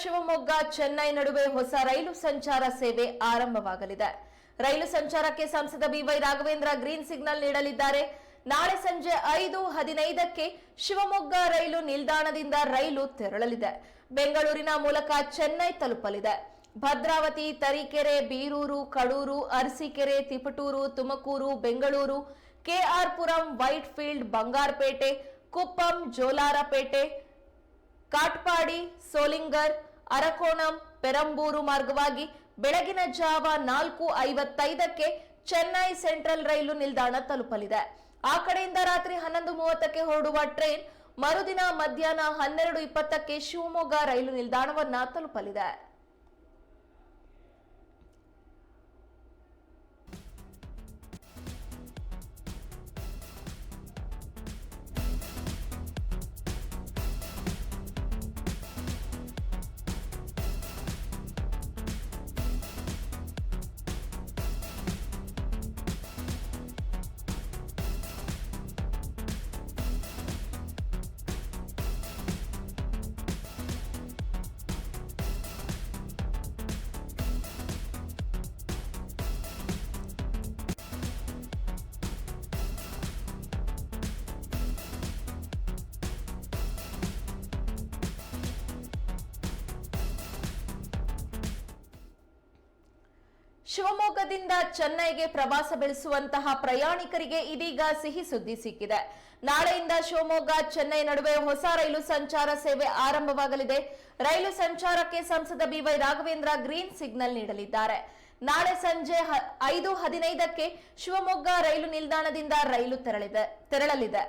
ಶಿವಮೊಗ್ಗ, ಚೆನ್ನೈ ನಡುವೆ ಹೊಸ ರೈಲು ಸಂಚಾರ ಸೇವೆ ಆರಂಭವಾಗಲಿದೆ. ರೈಲು ಸಂಚಾರಕ್ಕೆ ಸಂಸದ ಬಿವೈ ರಾಘವೇಂದ್ರ ಗ್ರೀನ್ ಸಿಗ್ನಲ್ ನೀಡಲಿದ್ದಾರೆ. ನಾಳೆ ಸಂಜೆ ಐದು ಹದಿನೈದಕ್ಕೆ ಶಿವಮೊಗ್ಗ ರೈಲು ನಿಲ್ದಾಣದಿಂದ ರೈಲು ತೆರಳಲಿದೆ. ಬೆಂಗಳೂರಿನ ಮೂಲಕ ಚೆನ್ನೈ ತಲುಪಲಿದೆ. ಭದ್ರಾವತಿ, ತರೀಕೆರೆ, ಬೀರೂರು, ಕಡೂರು, ಅರಸೀಕೆರೆ, ತಿಪಟೂರು, ತುಮಕೂರು, ಬೆಂಗಳೂರು, ಕೆಆರ್ಪುರಂ ವೈಟ್ಫೀಲ್ಡ್, ಬಂಗಾರಪೇಟೆ, ಕುಪ್ಪಂ, ಜೋಲಾರಪೇಟೆ, ಕಾಟ್ಪಾಡಿ, ಸೋಲಿಂಗರ್ ಅರಕೋಣಂ, ಪೆರಂಬೂರು ಮಾರ್ಗವಾಗಿ ಬೆಳಗಿನ ಜಾವ ನಾಲ್ಕು ಐವತ್ತೈದಕ್ಕೆ ಚೆನ್ನೈ ಸೆಂಟ್ರಲ್ ರೈಲು ನಿಲ್ದಾಣ ತಲುಪಲಿದೆ. ಆ ಕಡೆಯಿಂದ ರಾತ್ರಿ ಹನ್ನೊಂದು ಮೂವತ್ತಕ್ಕೆ ಹೊರಡುವ ಟ್ರೈನ್ ಮರುದಿನ ಮಧ್ಯಾಹ್ನ ಹನ್ನೆರಡು ಇಪ್ಪತ್ತಕ್ಕೆ ಶಿವಮೊಗ್ಗ ರೈಲು ನಿಲ್ದಾಣವನ್ನ ತಲುಪಲಿದೆ. ಶಿವಮೊಗ್ಗದಿಂದ ಚೆನ್ನೈಗೆ ಪ್ರವಾಸ ಬೆಳೆಸುವಂತಹ ಪ್ರಯಾಣಿಕರಿಗೆ ಇದೀಗ ಸಿಹಿ ಸುದ್ದಿ ಸಿಕ್ಕಿದೆ. ನಾಳೆಯಿಂದ ಶಿವಮೊಗ್ಗ, ಚೆನ್ನೈ ನಡುವೆ ಹೊಸ ರೈಲು ಸಂಚಾರ ಸೇವೆ ಆರಂಭವಾಗಲಿದೆ. ರೈಲು ಸಂಚಾರಕ್ಕೆ ಸಂಸದ ಬಿವೈ ರಾಘವೇಂದ್ರ ಗ್ರೀನ್ ಸಿಗ್ನಲ್ ನೀಡಲಿದ್ದಾರೆ. ನಾಳೆ ಸಂಜೆ ಐದು ಹದಿನೈದಕ್ಕೆ ಶಿವಮೊಗ್ಗ ರೈಲು ನಿಲ್ದಾಣದಿಂದ ರೈಲು ತೆರಳಿದೆ, ತೆರಳಲಿದೆ.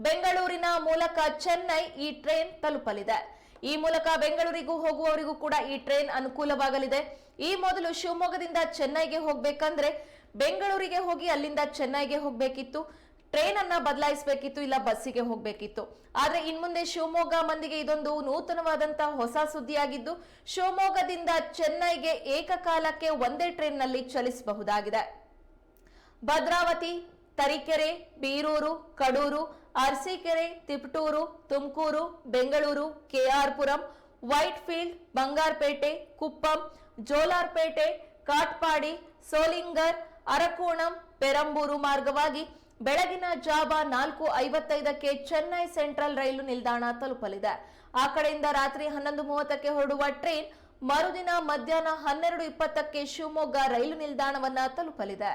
ಬೆಂಗಳೂರಿನ ಮೂಲಕ ಚೆನ್ನೈ ಈ ಟ್ರೈನ್ ತಲುಪಲಿದೆ. ಈ ಮೂಲಕ ಬೆಂಗಳೂರಿಗೂ ಹೋಗುವವರಿಗೂ ಕೂಡ ಈ ಟ್ರೈನ್ ಅನುಕೂಲವಾಗಲಿದೆ. ಈ ಮೊದಲು ಶಿವಮೊಗ್ಗದಿಂದ ಚೆನ್ನೈಗೆ ಹೋಗ್ಬೇಕಂದ್ರೆ ಬೆಂಗಳೂರಿಗೆ ಹೋಗಿ ಅಲ್ಲಿಂದ ಚೆನ್ನೈಗೆ ಹೋಗ್ಬೇಕಿತ್ತು. ಟ್ರೈನ್ ಅನ್ನ ಬದಲಾಯಿಸಬೇಕಿತ್ತು ಇಲ್ಲ ಬಸ್ಸಿಗೆ ಹೋಗ್ಬೇಕಿತ್ತು. ಆದ್ರೆ ಇನ್ಮುಂದೆ ಶಿವಮೊಗ್ಗ ಮಂದಿಗೆ ಇದೊಂದು ನೂತನವಾದಂತಹ ಹೊಸ ಸುದ್ದಿಯಾಗಿದ್ದು, ಶಿವಮೊಗ್ಗದಿಂದ ಚೆನ್ನೈಗೆ ಏಕಕಾಲಕ್ಕೆ ಒಂದೇ ಟ್ರೈನ್ನಲ್ಲಿ ಚಲಿಸಬಹುದಾಗಿದೆ. ಭದ್ರಾವತಿ, ತರೀಕೆರೆ, ಬೀರೂರು, ಕಡೂರು ಅರಸೀಕೆರೆ, ತಿಪಟೂರು, ತುಮಕೂರು, ಬೆಂಗಳೂರು, ಕೆಆರ್ಪುರಂ, ವೈಟ್ಫೀಲ್ಡ್, ಬಂಗಾರಪೇಟೆ, ಕುಪ್ಪಂ, ಜೋಲಾರ್ಪೇಟೆ, ಕಾಟ್ಪಾಡಿ, ಸೋಲಿಂಗರ್, ಅರಕೋಣಂ, ಪೆರಂಬೂರು ಮಾರ್ಗವಾಗಿ ಬೆಳಗಿನ ಜಾವ ನಾಲ್ಕು ಐವತ್ತೈದಕ್ಕೆ ಚೆನ್ನೈ ಸೆಂಟ್ರಲ್ ರೈಲು ನಿಲ್ದಾಣ ತಲುಪಲಿದೆ. ಆ ಕಡೆಯಿಂದ ರಾತ್ರಿ ಹನ್ನೊಂದು ಮೂವತ್ತಕ್ಕೆ ಹೊರಡುವ ಟ್ರೈನ್ ಮರುದಿನ ಮಧ್ಯಾಹ್ನ ಹನ್ನೆರಡು ಇಪ್ಪತ್ತಕ್ಕೆ ಶಿವಮೊಗ್ಗ ರೈಲು ನಿಲ್ದಾಣವನ್ನ ತಲುಪಲಿದೆ.